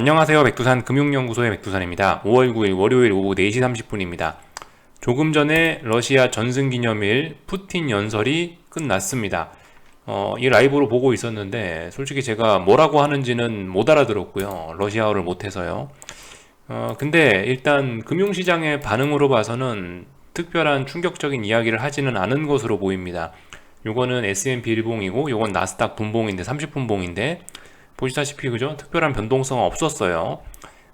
안녕하세요. 백두산 금융연구소의 백두산입니다. 5월 9일 월요일 오후 4시 30분입니다. 조금 전에 러시아 전승기념일 푸틴 연설이 끝났습니다. 어, 이 라이브로 보고 있었는데 솔직히 제가 뭐라고 하는지는 못 알아들었고요. 러시아어를 못해서요. 어, 근데 일단 금융시장의 반응으로 봐서는 특별한 충격적인 이야기를 하지는 않은 것으로 보입니다. 요거는 S&P 일봉이고 요건 나스닥 분봉인데 30분봉인데 보시다시피 그죠? 특별한 변동성은 없었어요.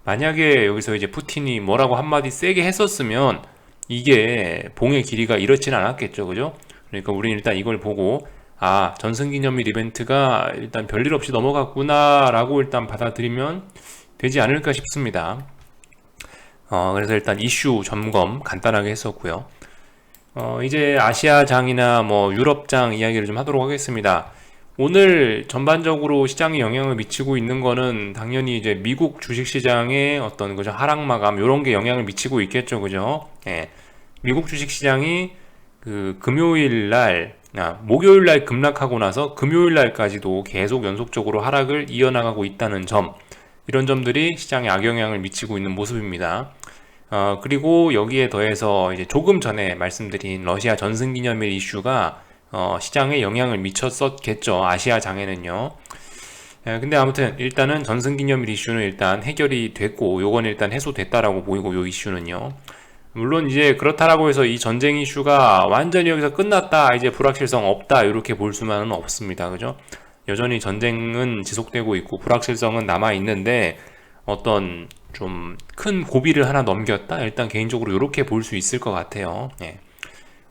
만약에 여기서 이제 푸틴이 뭐라고 한마디 세게 했었으면 이게 봉의 길이가 이렇지는 않았겠죠. 그죠? 그러니까 우리는 일단 이걸 보고 아, 전승기념일 이벤트가 일단 별일 없이 넘어갔구나라고 일단 받아들이면 되지 않을까 싶습니다. 어, 그래서 일단 이슈 점검 간단하게 했었고요. 어, 이제 아시아장이나 뭐 유럽장 이야기를 좀 하도록 하겠습니다. 오늘 전반적으로 시장에 영향을 미치고 있는 거는 당연히 이제 미국 주식 시장의 어떤 그죠 하락 마감 이런 게 영향을 미치고 있겠죠, 그죠? 예. 미국 주식 시장이 그 금요일 날, 아, 목요일 날 급락하고 나서 금요일 날까지도 계속 연속적으로 하락을 이어나가고 있다는 점, 이런 점들이 시장에 악영향을 미치고 있는 모습입니다. 어, 그리고 여기에 더해서 이제 조금 전에 말씀드린 러시아 전승기념일 이슈가 어, 시장에 영향을 미쳤었겠죠. 아시아 장에는요. 예, 근데 아무튼 일단은 전승기념일 이슈는 일단 해결이 됐고 요건 일단 해소됐다라고 보이고 요 이슈는요. 물론 이제 그렇다라고 해서 이 전쟁 이슈가 완전히 여기서 끝났다 이제 불확실성 없다 이렇게 볼 수만은 없습니다. 그죠? 여전히 전쟁은 지속되고 있고 불확실성은 남아 있는데 어떤 좀 큰 고비를 하나 넘겼다 일단 개인적으로 이렇게 볼 수 있을 것 같아요. 예.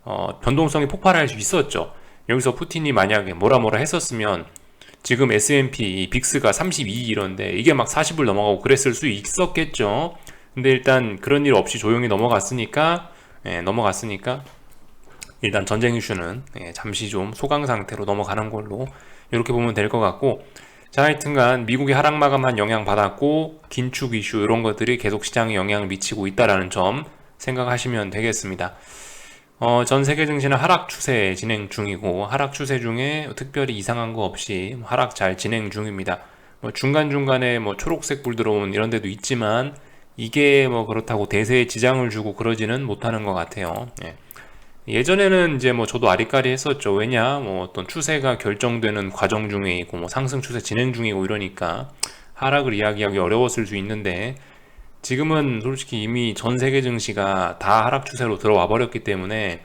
어, 변동성이 폭발할 수 있었죠. 여기서 푸틴이 만약에 뭐라 뭐라 했었으면 지금 S&P 빅스가 32 이런데 이게 막 40을 넘어가고 그랬을 수 있었겠죠. 근데 일단 그런 일 없이 조용히 넘어갔으니까 예, 넘어갔으니까 일단 전쟁 이슈는 예, 잠시 좀 소강 상태로 넘어가는 걸로 이렇게 보면 될 것 같고 자 하여튼간 미국이 하락 마감한 영향 받았고 긴축 이슈 이런 것들이 계속 시장에 영향을 미치고 있다라는 점 생각하시면 되겠습니다. 어, 전 세계 증시는 하락 추세 진행 중이고 하락 추세 중에 특별히 이상한 거 없이 하락 잘 진행 중입니다. 뭐 중간 중간에 뭐 초록색 불 들어온 이런 데도 있지만 이게 뭐 그렇다고 대세에 지장을 주고 그러지는 못하는 것 같아요. 예. 예전에는 이제 뭐 저도 아리까리 했었죠. 왜냐, 뭐 어떤 추세가 결정되는 과정 중에 있고, 뭐 상승 추세 진행 중이고 이러니까 하락을 이야기하기 어려웠을 수 있는데, 지금은 솔직히 이미 전 세계 증시가 다 하락 추세로 들어와 버렸기 때문에,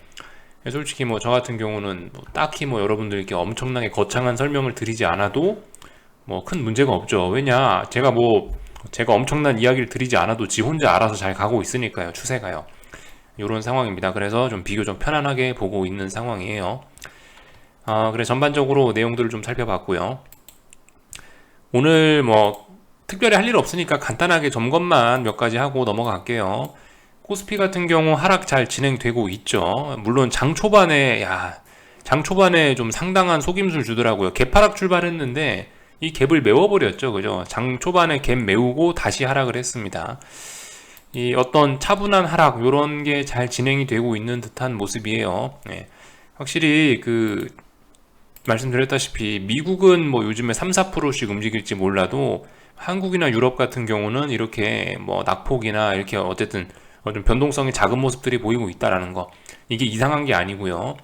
솔직히 뭐 저 같은 경우는 뭐 딱히 뭐 여러분들께 엄청나게 거창한 설명을 드리지 않아도 뭐 큰 문제가 없죠. 왜냐, 제가 뭐 제가 엄청난 이야기를 드리지 않아도 지 혼자 알아서 잘 가고 있으니까요. 추세가요. 이런 상황입니다. 그래서 좀 비교적 편안하게 보고 있는 상황이에요. 아, 그래 전반적으로 내용들을 좀 살펴봤고요. 오늘 뭐 특별히 할 일 없으니까 간단하게 점검만 몇 가지 하고 넘어갈게요. 코스피 같은 경우 하락 잘 진행되고 있죠. 물론 장 초반에 야, 장 초반에 좀 상당한 속임수를 주더라고요. 개파락 출발했는데 이 갭을 메워버렸죠. 그죠? 장 초반에 갭 메우고 다시 하락을 했습니다. 이 어떤 차분한 하락 이런 게 잘 진행이 되고 있는 듯한 모습이에요. 네. 확실히 그 말씀드렸다시피 미국은 뭐 요즘에 3, 4%씩 움직일지 몰라도 한국이나 유럽 같은 경우는 이렇게 뭐 낙폭이나 이렇게 어쨌든 좀 변동성이 작은 모습들이 보이고 있다라는 거 이게 이상한 게 아니고요.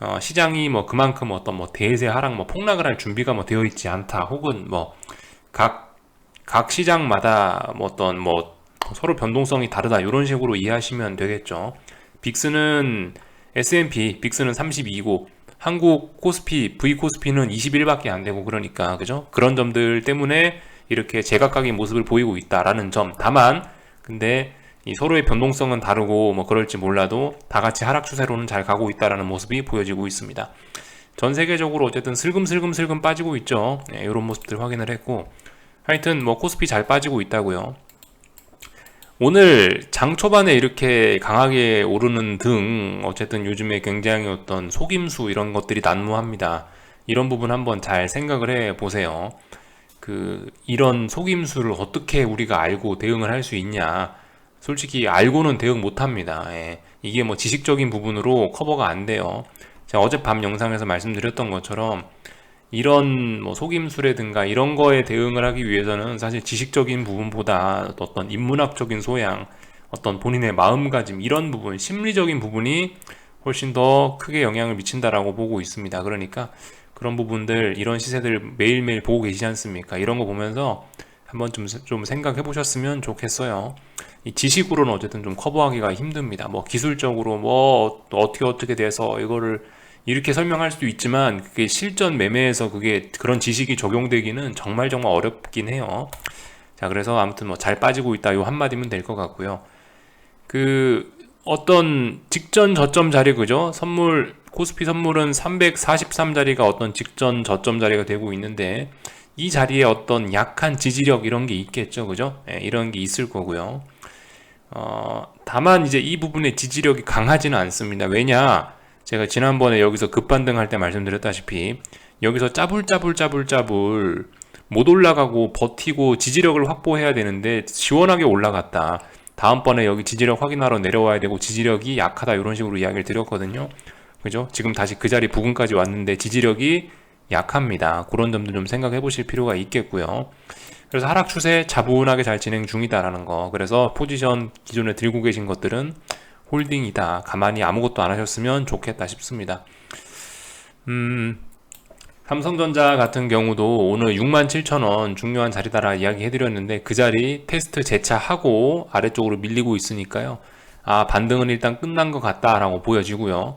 어, 시장이 뭐 그만큼 어떤 뭐 대세 하락 뭐 폭락을 할 준비가 뭐 되어 있지 않다 혹은 뭐각각 시장마다 뭐 어떤 뭐 서로 변동성이 다르다 이런 식으로 이해하시면 되겠죠. 빅스는 S&P 빅스는 32고 한국 코스피 V 코스피는 21밖에 안 되고 그러니까 그죠? 그런 점들 때문에 이렇게 제각각의 모습을 보이고 있다라는 점. 다만 근데 이 서로의 변동성은 다르고 뭐 그럴지 몰라도 다 같이 하락 추세로는 잘 가고 있다라는 모습이 보여지고 있습니다. 전 세계적으로 어쨌든 슬금슬금슬금 빠지고 있죠. 네, 이런 모습들 확인을 했고 하여튼 뭐 코스피 잘 빠지고 있다고요. 오늘 장 초반에 이렇게 강하게 오르는 등 어쨌든 요즘에 굉장히 어떤 속임수 이런 것들이 난무합니다. 이런 부분 한번 잘 생각을 해 보세요. 그 이런 속임수를 어떻게 우리가 알고 대응을 할 수 있냐? 솔직히 알고는 대응 못 합니다. 예. 이게 뭐 지식적인 부분으로 커버가 안 돼요. 제가 어젯밤 영상에서 말씀드렸던 것처럼 이런 뭐 속임수라든가 이런 거에 대응을 하기 위해서는 사실 지식적인 부분보다 어떤 인문학적인 소양, 어떤 본인의 마음가짐 이런 부분, 심리적인 부분이 훨씬 더 크게 영향을 미친다라고 보고 있습니다. 그러니까 그런 부분들 이런 시세들 매일매일 보고 계시지 않습니까? 이런 거 보면서 한번 좀, 좀 생각해 보셨으면 좋겠어요. 이 지식으로는 어쨌든 좀 커버하기가 힘듭니다. 뭐 기술적으로 뭐 어떻게 어떻게 돼서 이거를 이렇게 설명할 수도 있지만 그게 실전 매매에서 그게 그런 지식이 적용되기는 정말 정말 어렵긴 해요. 자, 그래서 아무튼 뭐 잘 빠지고 있다 요 한마디면 될 것 같고요. 그 어떤 직전 저점 자리 그죠? 선물 코스피 선물은 343자리가 어떤 직전 저점 자리가 되고 있는데 이 자리에 어떤 약한 지지력 이런 게 있겠죠, 그죠? 예, 이런 게 있을 거고요. 어, 다만 이제 이 부분의 지지력이 강하지는 않습니다. 왜냐? 제가 지난번에 여기서 급반등할 때 말씀드렸다시피 여기서 짜불짜불짜불짜불 못 올라가고 버티고 지지력을 확보해야 되는데 시원하게 올라갔다. 다음번에 여기 지지력 확인하러 내려와야 되고 지지력이 약하다 이런 식으로 이야기를 드렸거든요. 그죠? 지금 다시 그 자리 부근까지 왔는데 지지력이 약합니다. 그런 점도 좀 생각해 보실 필요가 있겠고요. 그래서 하락 추세 차분하게 잘 진행 중이다라는 거. 그래서 포지션 기존에 들고 계신 것들은 홀딩이다. 가만히 아무것도 안 하셨으면 좋겠다 싶습니다. 음, 삼성전자 같은 경우도 오늘 67,000원 중요한 자리다라 이야기 해드렸는데 그 자리 테스트 재차하고 아래쪽으로 밀리고 있으니까요. 아, 반등은 일단 끝난 것 같다라고 보여지고요.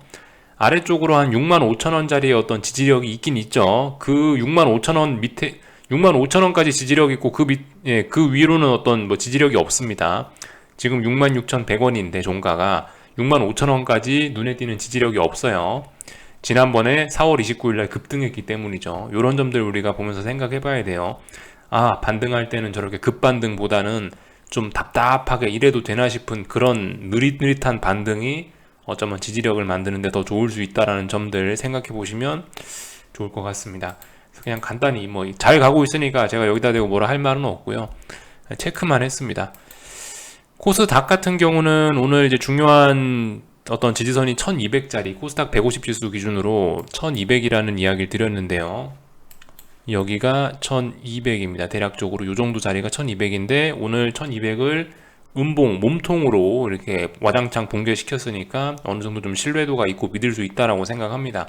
아래쪽으로 한 65,000원짜리의 어떤 지지력이 있긴 있죠. 그 65,000원 밑에 65,000원까지 지지력 있고 그 밑, 예, 그 위로는 어떤 뭐 지지력이 없습니다. 지금 66,100원인데 종가가 65,000원까지 눈에 띄는 지지력이 없어요. 지난번에 4월 29일 날 급등했기 때문이죠. 이런 점들 우리가 보면서 생각해 봐야 돼요. 아, 반등할 때는 저렇게 급반등보다는 좀 답답하게 이래도 되나 싶은 그런 느릿느릿한 반등이 어쩌면 지지력을 만드는데 더 좋을 수 있다라는 점들 생각해 보시면 좋을 것 같습니다. 그냥 간단히 뭐 잘 가고 있으니까 제가 여기다 대고 뭐라 할 말은 없고요. 체크만 했습니다. 코스닥 같은 경우는 오늘 이제 중요한 어떤 지지선이 1200짜리 코스닥 150 지수 기준으로 1200이라는 이야기를 드렸는데요. 여기가 1200입니다. 대략적으로 이 정도 자리가 1200인데 오늘 1200을 음봉 몸통으로 이렇게 와장창 붕괴시켰으니까 어느 정도 좀 신뢰도가 있고 믿을 수 있다라고 생각합니다.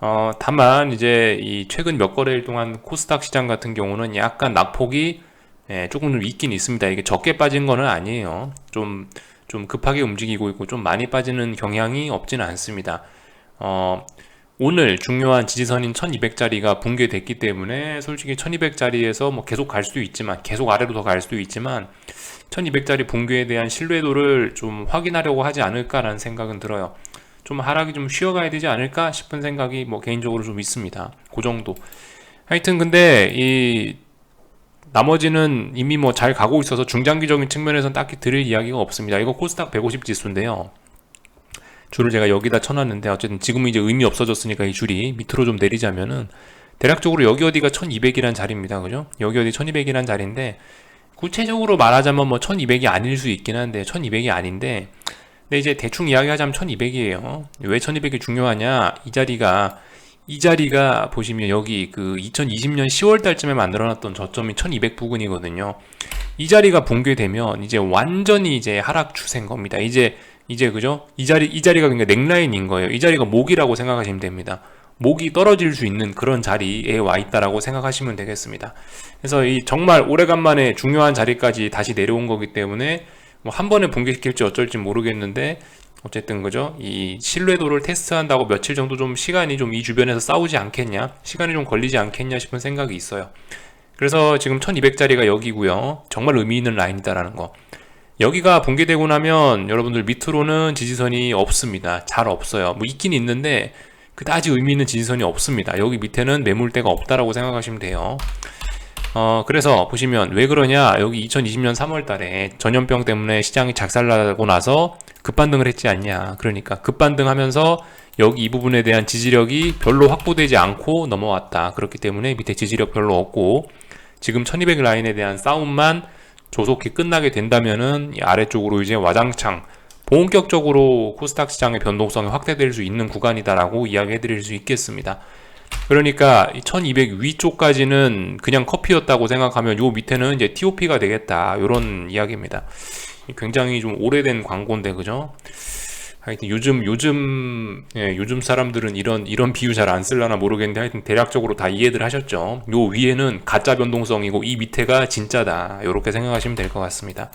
어, 다만 이제 이 최근 몇 거래일 동안 코스닥 시장 같은 경우는 약간 낙폭이 예, 조금 좀 있긴 있습니다. 이게 적게 빠진 거는 아니에요. 좀, 좀 급하게 움직이고 있고 좀 많이 빠지는 경향이 없지는 않습니다. 어, 오늘 중요한 지지선인 1200짜리가 붕괴됐기 때문에 솔직히 1200짜리에서 뭐 계속 갈 수도 있지만 계속 아래로 더 갈 수도 있지만 1200짜리 붕괴에 대한 신뢰도를 좀 확인하려고 하지 않을까라는 생각은 들어요. 좀 하락이 좀 쉬어가야 되지 않을까 싶은 생각이 뭐 개인적으로 좀 있습니다. 그 정도. 하여튼 근데 이 나머지는 이미 뭐 잘 가고 있어서 중장기적인 측면에서는 딱히 드릴 이야기가 없습니다. 이거 코스닥 150 지수인데요. 줄을 제가 여기다 쳐놨는데 어쨌든 지금은 이제 의미 없어졌으니까 이 줄이 밑으로 좀 내리자면은 대략적으로 여기 어디가 1200이란 자리입니다. 그죠? 여기 어디 1200이란 자리인데 구체적으로 말하자면 뭐 1200이 아닐 수 있긴 한데 1200이 아닌데 근데 이제 대충 이야기하자면 1200이에요. 왜 1200이 중요하냐? 이 자리가 이 자리가 보시면 여기 그 2020년 10월 달쯤에 만들어 놨던 저점이 1200 부근이거든요. 이 자리가 붕괴되면 이제 완전히 이제 하락 추세인 겁니다. 이제 이제 그죠? 이 자리 이 자리가 그러니까 넥라인인 거예요. 이 자리가 목이라고 생각하시면 됩니다. 목이 떨어질 수 있는 그런 자리에 와 있다라고 생각하시면 되겠습니다. 그래서 이 정말 오래간만에 중요한 자리까지 다시 내려온 거기 때문에 뭐 한 번에 붕괴시킬지 어쩔지 모르겠는데 어쨌든 그죠? 이 신뢰도를 테스트한다고 며칠 정도 좀 시간이 좀 이 주변에서 싸우지 않겠냐? 시간이 좀 걸리지 않겠냐 싶은 생각이 있어요. 그래서 지금 1200짜리가 여기고요. 정말 의미 있는 라인이다라는 거. 여기가 붕괴되고 나면 여러분들 밑으로는 지지선이 없습니다. 잘 없어요. 뭐 있긴 있는데 그다지 의미 있는 지지선이 없습니다. 여기 밑에는 매물대가 없다라고 생각하시면 돼요. 어, 그래서 보시면 왜 그러냐? 여기 2020년 3월 달에 전염병 때문에 시장이 작살나고 나서 급반등을 했지 않냐. 그러니까 급반등하면서 여기 이 부분에 대한 지지력이 별로 확보되지 않고 넘어왔다. 그렇기 때문에 밑에 지지력 별로 없고 지금 1200 라인에 대한 싸움만 조속히 끝나게 된다면은 아래쪽으로 이제 와장창 본격적으로 코스닥 시장의 변동성이 확대될 수 있는 구간이다라고 이야기해 드릴 수 있겠습니다. 그러니까 1200 위쪽까지는 그냥 커피였다고 생각하면 요 밑에는 이제 TOP가 되겠다. 이런 이야기입니다. 굉장히 좀 오래된 광고인데 그죠? 하여튼 요즘 요즘 예, 요즘 사람들은 이런 이런 비유 잘 안 쓸라나 모르겠는데 하여튼 대략적으로 다 이해들 하셨죠. 요 위에는 가짜 변동성이고 이 밑에가 진짜다. 이렇게 생각하시면 될 것 같습니다.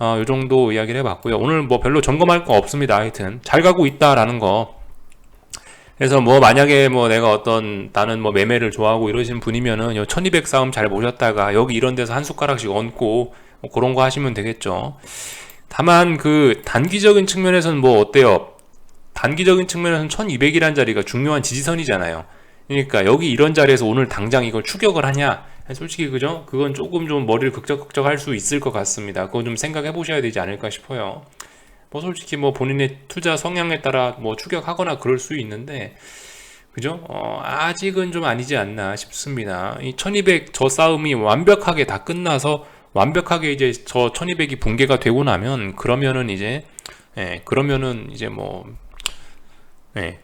어, 요 정도 이야기를 해봤고요. 오늘 뭐 별로 점검할 거 없습니다. 하여튼 잘 가고 있다라는 거. 그래서 뭐 만약에 뭐 내가 어떤 나는 뭐 매매를 좋아하고 이러시는 분이면은 요 1200 싸움 잘 보셨다가 여기 이런 데서 한 숟가락씩 얹고 뭐 그런 거 하시면 되겠죠. 다만 그 단기적인 측면에서는 뭐 어때요? 단기적인 측면에서는 1200이란 자리가 중요한 지지선이잖아요. 그러니까 여기 이런 자리에서 오늘 당장 이걸 추격을 하냐? 솔직히 그죠? 그건 조금 좀 머리를 극적극적 할 수 있을 것 같습니다. 그거 좀 생각해 보셔야 되지 않을까 싶어요. 뭐 솔직히 뭐 본인의 투자 성향에 따라 뭐 추격하거나 그럴 수 있는데 그죠? 어, 아직은 좀 아니지 않나 싶습니다. 이 1200 저 싸움이 완벽하게 다 끝나서 완벽하게 이제 저 1200이 붕괴가 되고 나면 그러면은 이제 예, 그러면은 이제 뭐 예.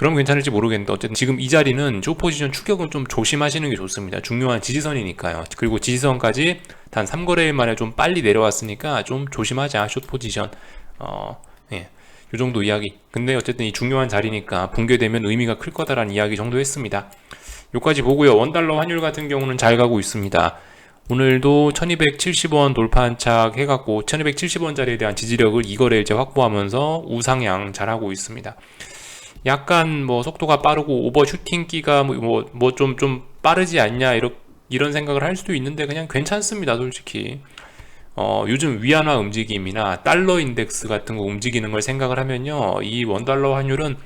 그럼 괜찮을지 모르겠는데 어쨌든 지금 이 자리는 조 포지션 추격은 좀 조심하시는 게 좋습니다. 중요한 지지선이니까요. 그리고 지지선까지 단 3거래일 만에 좀 빨리 내려왔으니까 좀 조심하자 숏 포지션. 어, 예. 요 정도 이야기. 근데 어쨌든 이 중요한 자리니까 붕괴되면 의미가 클 거다라는 이야기 정도 했습니다. 요까지 보고요. 원달러 환율 같은 경우는 잘 가고 있습니다. 오늘도 1270원 돌파 한착 해갖고 1270원짜리에 대한 지지력을 이거래 이제 확보하면서 우상향 잘하고 있습니다. 약간 뭐 속도가 빠르고 오버슈팅기가 뭐뭐좀좀 빠르지 않냐 이런 이런 생각을 할 수도 있는데 그냥 괜찮습니다 솔직히. 어, 요즘 위안화 움직임이나 달러 인덱스 같은 거 움직이는 걸 생각을 하면요 이 원달러 환율은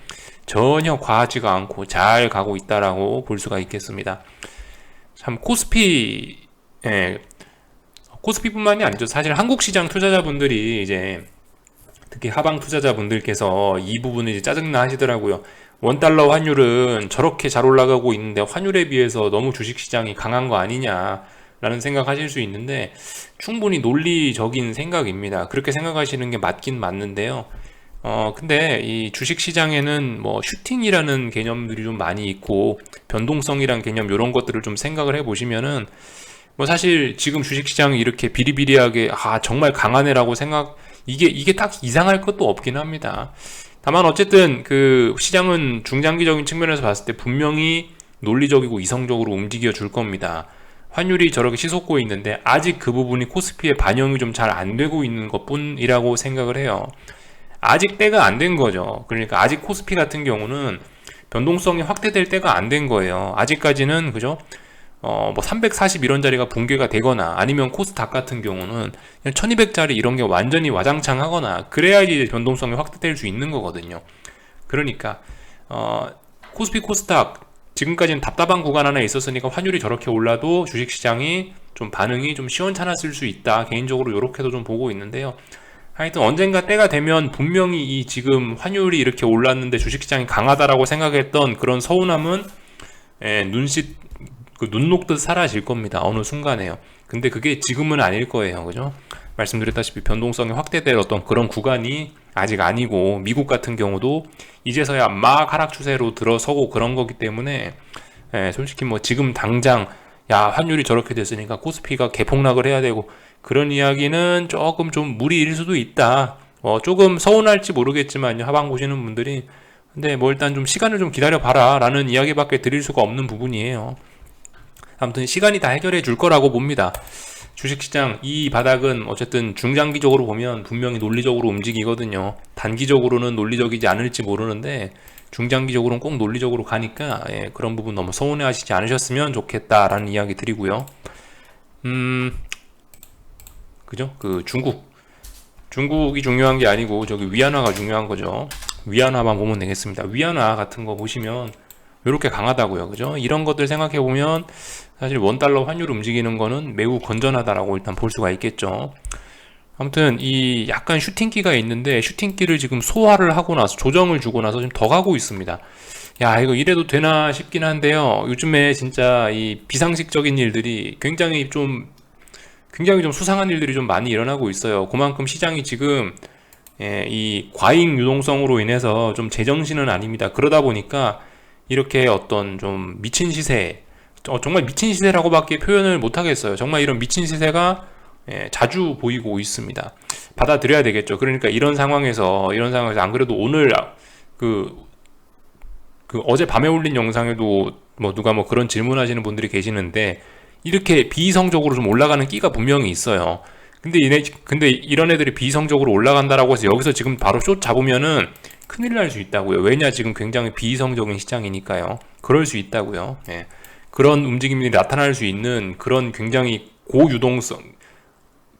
전혀 과하지가 않고 잘 가고 있다라고 볼 수가 있겠습니다. 참 코스피 예, 코스피뿐만이 아니죠. 사실 한국 시장 투자자분들이 이제 특히 하방 투자자분들께서 이 부분을 이제 짜증나 하시더라고요. 원달러 환율은 저렇게 잘 올라가고 있는데 환율에 비해서 너무 주식시장이 강한 거 아니냐 라는 생각하실 수 있는데 충분히 논리적인 생각입니다. 그렇게 생각하시는 게 맞긴 맞는데요. 어, 근데 이 주식 시장에는 뭐 슈팅이라는 개념들이 좀 많이 있고 변동성이란 개념 이런 것들을 좀 생각을 해 보시면은 뭐 사실 지금 주식 시장이 이렇게 비리비리하게 아 정말 강하네라고 생각 이게 이게 딱 이상할 것도 없긴 합니다. 다만 어쨌든 그 시장은 중장기적인 측면에서 봤을 때 분명히 논리적이고 이성적으로 움직여 줄 겁니다. 환율이 저렇게 시솟고 있는데 아직 그 부분이 코스피에 반영이 좀 잘 안 되고 있는 것 뿐이라고 생각을 해요. 아직 때가 안 된 거죠. 그러니까 아직 코스피 같은 경우는 변동성이 확대될 때가 안 된 거예요. 아직까지는 그죠? 어, 뭐 340 이런 자리가 붕괴가 되거나 아니면 코스닥 같은 경우는 그냥 1200짜리 이런 게 완전히 와장창 하거나 그래야지 변동성이 확대될 수 있는 거거든요. 그러니까 어, 코스피 코스닥 지금까지는 답답한 구간 안에 있었으니까 환율이 저렇게 올라도 주식시장이 좀 반응이 좀 시원찮았을 수 있다. 개인적으로 이렇게도 좀 보고 있는데요. 하여튼 언젠가 때가 되면 분명히 이 지금 환율이 이렇게 올랐는데 주식시장이 강하다라고 생각했던 그런 서운함은 예, 눈짓 그 눈 녹듯 사라질 겁니다. 어느 순간에요. 근데 그게 지금은 아닐 거예요. 그죠? 말씀드렸다시피 변동성이 확대될 어떤 그런 구간이 아직 아니고 미국 같은 경우도 이제서야 막 하락 추세로 들어서고 그런 거기 때문에 예, 솔직히 뭐 지금 당장 야 환율이 저렇게 됐으니까 코스피가 개폭락을 해야 되고 그런 이야기는 조금 좀 무리일 수도 있다. 어, 조금 서운할지 모르겠지만요 하방 보시는 분들이 근데 뭐 일단 좀 시간을 좀 기다려 봐라 라는 이야기밖에 드릴 수가 없는 부분이에요. 아무튼 시간이 다 해결해 줄 거라고 봅니다. 주식시장 이 바닥은 어쨌든 중장기적으로 보면 분명히 논리적으로 움직이거든요. 단기적으로는 논리적이지 않을지 모르는데 중장기적으로는 꼭 논리적으로 가니까 예, 그런 부분 너무 서운해하시지 않으셨으면 좋겠다라는 이야기 드리고요. 음, 그죠? 그 중국 중국이 중요한 게 아니고 저기 위안화가 중요한 거죠. 위안화만 보면 되겠습니다. 위안화 같은 거 보시면 이렇게 강하다고요. 그죠? 이런 것들 생각해 보면 사실 원달러 환율 움직이는 거는 매우 건전하다라고 일단 볼 수가 있겠죠. 아무튼 이 약간 슈팅기가 있는데 슈팅기를 지금 소화를 하고 나서 조정을 주고 나서 좀더 가고 있습니다. 야 이거 이래도 되나 싶긴 한데요. 요즘에 진짜 이 비상식적인 일들이 굉장히 좀 굉장히 좀 수상한 일들이 좀 많이 일어나고 있어요. 그만큼 시장이 지금 예, 이 과잉 유동성으로 인해서 좀 제정신은 아닙니다. 그러다 보니까 이렇게 어떤 좀 미친 시세, 어, 정말 미친 시세라고밖에 표현을 못 하겠어요. 정말 이런 미친 시세가 예, 자주 보이고 있습니다. 받아들여야 되겠죠. 그러니까 이런 상황에서 이런 상황에서 안 그래도 오늘 그, 그 어제 밤에 올린 영상에도 뭐 누가 뭐 그런 질문하시는 분들이 계시는데 이렇게 비이성적으로 좀 올라가는 끼가 분명히 있어요. 근데 이네 근데 이런 애들이 비이성적으로 올라간다라고 해서 여기서 지금 바로 숏 잡으면은 큰일 날 수 있다고요. 왜냐 지금 굉장히 비이성적인 시장이니까요. 그럴 수 있다고요. 예. 그런 움직임이 나타날 수 있는 그런 굉장히 고유동성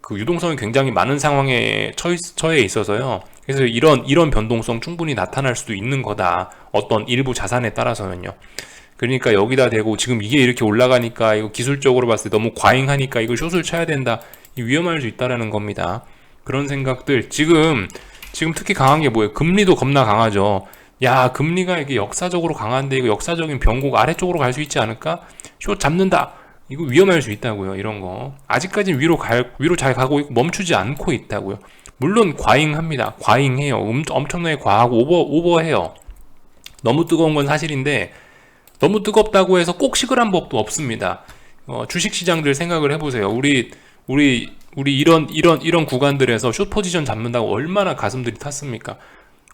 그 유동성이 굉장히 많은 상황에 처해, 있어서요. 그래서 이런 이런 변동성 충분히 나타날 수도 있는 거다. 어떤 일부 자산에 따라서는요. 그러니까 여기다 대고 지금 이게 이렇게 올라가니까 이거 기술적으로 봤을 때 너무 과잉하니까 이거 숏을 쳐야 된다. 위험할 수 있다라는 겁니다. 그런 생각들 지금 지금 특히 강한 게 뭐예요? 금리도 겁나 강하죠. 야 금리가 이게 역사적으로 강한데 이거 역사적인 변곡 아래쪽으로 갈 수 있지 않을까? 숏 잡는다. 이거 위험할 수 있다고요. 이런 거 아직까지는 위로 갈 위로 잘 가고 있고 멈추지 않고 있다고요. 물론 과잉합니다. 과잉해요. 음, 엄청나게 과하고 오버 오버해요. 너무 뜨거운 건 사실인데 너무 뜨겁다고 해서 꼭 식으란 법도 없습니다. 어, 주식 시장들 생각을 해보세요. 우리 우리 우리 이런 이런 이런 구간들에서 숏 포지션 잡는다고 얼마나 가슴들이 탔습니까?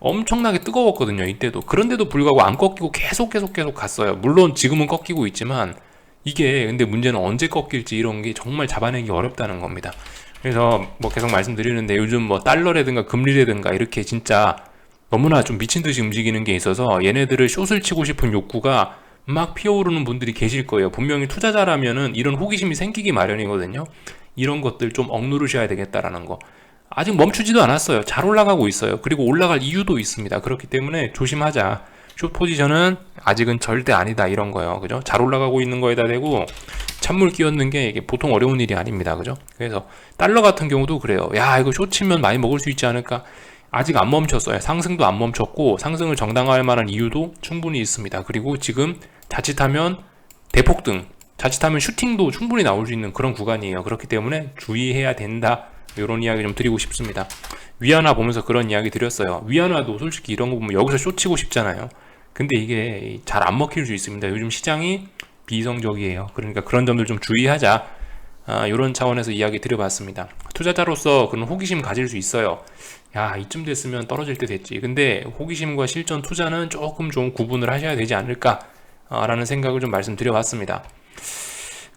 엄청나게 뜨거웠거든요. 이때도 그런데도 불구하고 안 꺾이고 계속 계속 계속 갔어요. 물론 지금은 꺾이고 있지만 이게 근데 문제는 언제 꺾일지 이런 게 정말 잡아내기 어렵다는 겁니다. 그래서 뭐 계속 말씀드리는데 요즘 뭐 달러라든가 금리라든가 이렇게 진짜 너무나 좀 미친 듯이 움직이는 게 있어서 얘네들을 숏을 치고 싶은 욕구가 막 피어오르는 분들이 계실 거예요. 분명히 투자자라면은 이런 호기심이 생기기 마련이거든요. 이런 것들 좀 억누르셔야 되겠다라는 거. 아직 멈추지도 않았어요. 잘 올라가고 있어요. 그리고 올라갈 이유도 있습니다. 그렇기 때문에 조심하자. 숏 포지션은 아직은 절대 아니다 이런 거예요. 그죠? 잘 올라가고 있는 거에다 대고 찬물 끼얹는 게 이게 보통 어려운 일이 아닙니다. 그죠? 그래서 달러 같은 경우도 그래요. 야, 이거 숏 치면 많이 먹을 수 있지 않을까? 아직 안 멈췄어요. 상승도 안 멈췄고 상승을 정당화할 만한 이유도 충분히 있습니다. 그리고 지금 자칫하면 대폭등, 자칫하면 슈팅도 충분히 나올 수 있는 그런 구간이에요. 그렇기 때문에 주의해야 된다. 이런 이야기 좀 드리고 싶습니다. 위안화 보면서 그런 이야기 드렸어요. 위안화도 솔직히 이런 거 보면 여기서 쇼치고 싶잖아요. 근데 이게 잘 안 먹힐 수 있습니다. 요즘 시장이 비이성적이에요. 그러니까 그런 점들 좀 주의하자. 아, 이런 차원에서 이야기 드려봤습니다. 투자자로서 그런 호기심 가질 수 있어요. 야, 이쯤 됐으면 떨어질 때 됐지. 근데 호기심과 실전 투자는 조금 좀 구분을 하셔야 되지 않을까? 라는 생각을 좀 말씀드려봤습니다.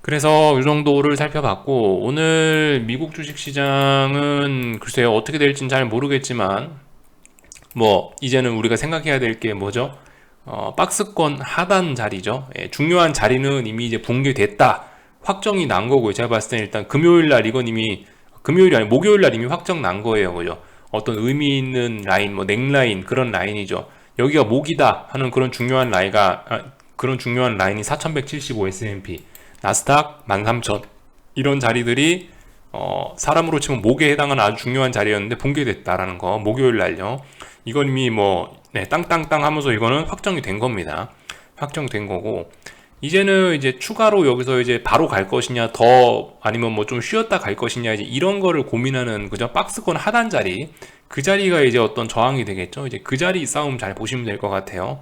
그래서 이 정도를 살펴봤고 오늘 미국 주식 시장은 글쎄요 어떻게 될지는 잘 모르겠지만 뭐 이제는 우리가 생각해야 될 게 뭐죠? 어, 박스권 하단 자리죠. 예, 중요한 자리는 이미 이제 붕괴됐다. 확정이 난 거고요. 제가 봤을 때는 일단 금요일 날 이건 이미 금요일이 아니 목요일 날 이미 확정 난 거예요. 그죠? 어떤 의미 있는 라인, 뭐 넥라인 그런 라인이죠. 여기가 목이다 하는 그런 중요한 라인가 아, 그런 중요한 라인이 4175 S&P. 나스닥 13,000 이런 자리들이 어, 사람으로 치면 목에 해당하는 아주 중요한 자리였는데 붕괴됐다라는 거 목요일 날요. 이건 이미 뭐 네, 땅땅땅 하면서 이거는 확정이 된 겁니다. 확정된 거고 이제는 이제 추가로 여기서 이제 바로 갈 것이냐 더 아니면 뭐 좀 쉬었다 갈 것이냐 이제 이런 거를 고민하는 그저 박스권 하단 자리 그 자리가 이제 어떤 저항이 되겠죠. 이제 그 자리 싸움 잘 보시면 될 것 같아요.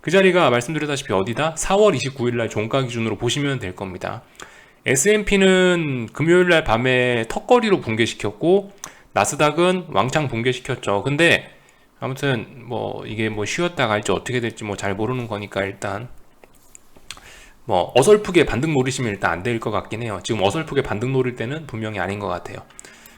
그 자리가 말씀드렸다시피 어디다? 4월 29일 날 종가 기준으로 보시면 될 겁니다. S&P는 금요일 날 밤에 턱걸이로 붕괴시켰고 나스닥은 왕창 붕괴시켰죠. 근데 아무튼 뭐 이게 뭐 쉬었다 갈지 어떻게 될지 뭐 잘 모르는 거니까 일단 뭐 어설프게 반등 노리시면 일단 안 될 것 같긴 해요. 지금 어설프게 반등 노릴 때는 분명히 아닌 것 같아요.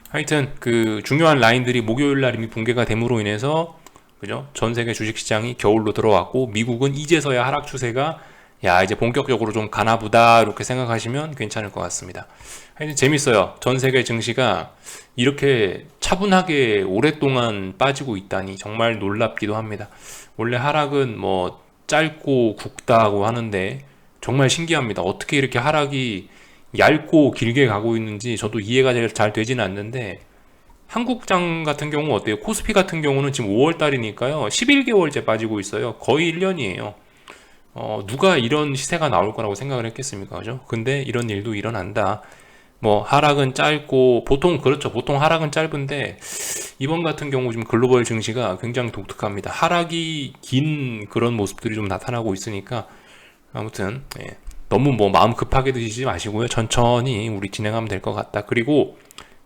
하여튼 그 중요한 라인들이 목요일 날 이미 붕괴가 됨으로 인해서 그죠? 전 세계 주식 시장이 겨울로 들어왔고 미국은 이제서야 하락 추세가 야 이제 본격적으로 좀 가나보다 이렇게 생각하시면 괜찮을 것 같습니다. 하여튼 재밌어요. 전 세계 증시가 이렇게 차분하게 오랫동안 빠지고 있다니 정말 놀랍기도 합니다. 원래 하락은 뭐 짧고 굵다고 하는데 정말 신기합니다. 어떻게 이렇게 하락이 얇고 길게 가고 있는지 저도 이해가 잘, 잘 되지는 않는데 한국장 같은 경우 어때요? 코스피 같은 경우는 지금 5월 달이니까요. 11개월째 빠지고 있어요. 거의 1년이에요. 어, 누가 이런 시세가 나올 거라고 생각을 했겠습니까? 그죠? 근데 이런 일도 일어난다. 뭐 하락은 짧고 보통 그렇죠. 보통 하락은 짧은데 이번 같은 경우 좀 글로벌 증시가 굉장히 독특합니다. 하락이 긴 그런 모습들이 좀 나타나고 있으니까 아무튼 예. 너무 뭐 마음 급하게 드시지 마시고요. 천천히 우리 진행하면 될 것 같다. 그리고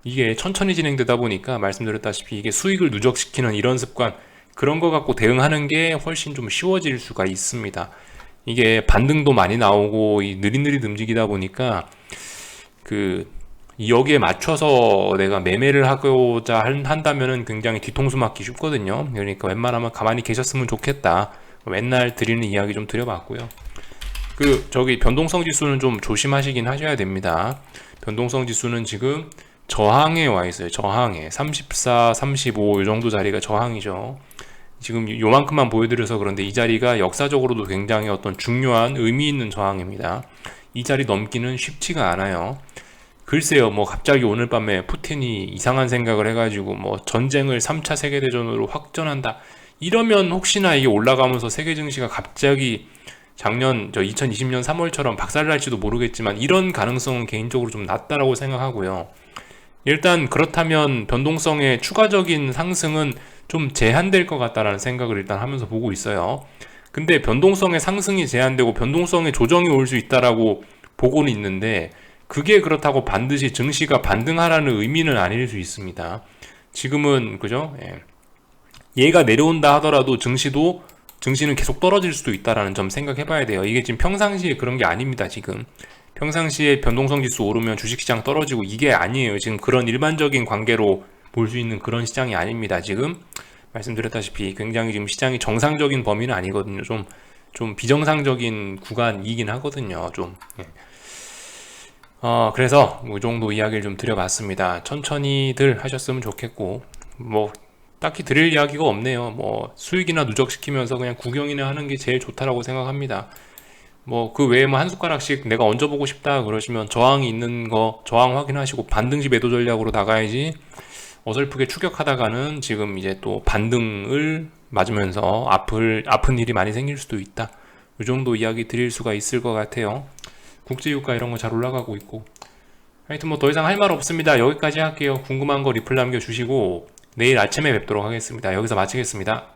이게 천천히 진행되다 보니까 말씀드렸다시피 이게 수익을 누적시키는 이런 습관 그런 거 갖고 대응하는 게 훨씬 좀 쉬워질 수가 있습니다. 이게 반등도 많이 나오고 이 느릿느릿 움직이다 보니까 그 여기에 맞춰서 내가 매매를 하고자 한- 한다면은 굉장히 뒤통수 맞기 쉽거든요. 그러니까 웬만하면 가만히 계셨으면 좋겠다. 맨날 드리는 이야기 좀 드려봤고요. 그 저기 변동성 지수는 좀 조심하시긴 하셔야 됩니다. 변동성 지수는 지금 저항에 와 있어요. 저항에 34, 35 이 정도 자리가 저항이죠. 지금 요만큼만 보여드려서 그런데 이 자리가 역사적으로도 굉장히 어떤 중요한 의미 있는 저항입니다. 이 자리 넘기는 쉽지가 않아요. 글쎄요, 뭐 갑자기 오늘 밤에 푸틴이 이상한 생각을 해가지고 뭐 전쟁을 3차 세계대전으로 확전한다. 이러면 혹시나 이게 올라가면서 세계 증시가 갑자기 작년 저 2020년 3월처럼 박살날지도 모르겠지만 이런 가능성은 개인적으로 좀 낮다라고 생각하고요. 일단 그렇다면 변동성의 추가적인 상승은 좀 제한될 것 같다라는 생각을 일단 하면서 보고 있어요. 근데 변동성의 상승이 제한되고 변동성의 조정이 올 수 있다라고 보고는 있는데 그게 그렇다고 반드시 증시가 반등하라는 의미는 아닐 수 있습니다. 지금은 그죠? 예. 얘가 내려온다 하더라도 증시도 증시는 계속 떨어질 수도 있다라는 점 생각해 봐야 돼요. 이게 지금 평상시에 그런 게 아닙니다, 지금. 평상시에 변동성 지수 오르면 주식시장 떨어지고 이게 아니에요. 지금 그런 일반적인 관계로 볼 수 있는 그런 시장이 아닙니다. 지금 말씀드렸다시피 굉장히 지금 시장이 정상적인 범위는 아니거든요. 좀, 좀 비정상적인 구간이긴 하거든요. 좀. 예. 어, 그래서 이 정도 이야기를 좀 드려봤습니다. 천천히들 하셨으면 좋겠고, 뭐, 딱히 드릴 이야기가 없네요. 뭐, 수익이나 누적시키면서 그냥 구경이나 하는 게 제일 좋다라고 생각합니다. 뭐, 그 외에 뭐 한 숟가락씩 내가 얹어보고 싶다 그러시면 저항이 있는 거, 저항 확인하시고 반등시 매도 전략으로 나가야지 어설프게 추격하다가는 지금 이제 또 반등을 맞으면서 아플, 아픈 일이 많이 생길 수도 있다. 이 정도 이야기 드릴 수가 있을 것 같아요. 국제유가 이런 거 잘 올라가고 있고. 하여튼 뭐 더 이상 할 말 없습니다. 여기까지 할게요. 궁금한 거 리플 남겨주시고 내일 아침에 뵙도록 하겠습니다. 여기서 마치겠습니다.